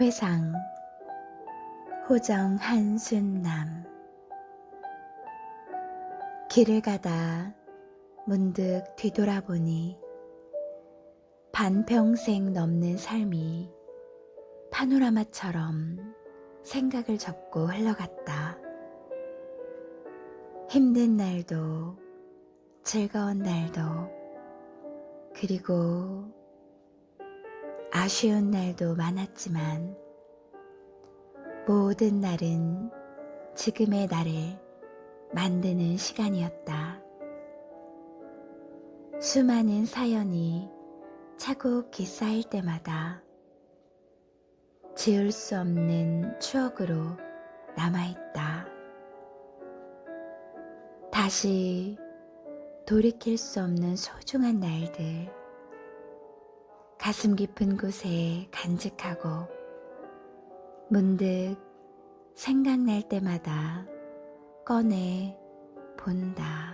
회상 호정 한순남 길을 가다 문득 뒤돌아보니 반평생 넘는 삶이 파노라마처럼 생각을 접고 흘러갔다. 힘든 날도 즐거운 날도 그리고 아쉬운 날도 많았지만 모든 날은 지금의 나를 만드는 시간이었다. 수많은 사연이 차곡히 쌓일 때마다 지울 수 없는 추억으로 남아있다. 다시 돌이킬 수 없는 소중한 날들. 가슴 깊은 곳에 간직하고 문득 생각날 때마다 꺼내 본다.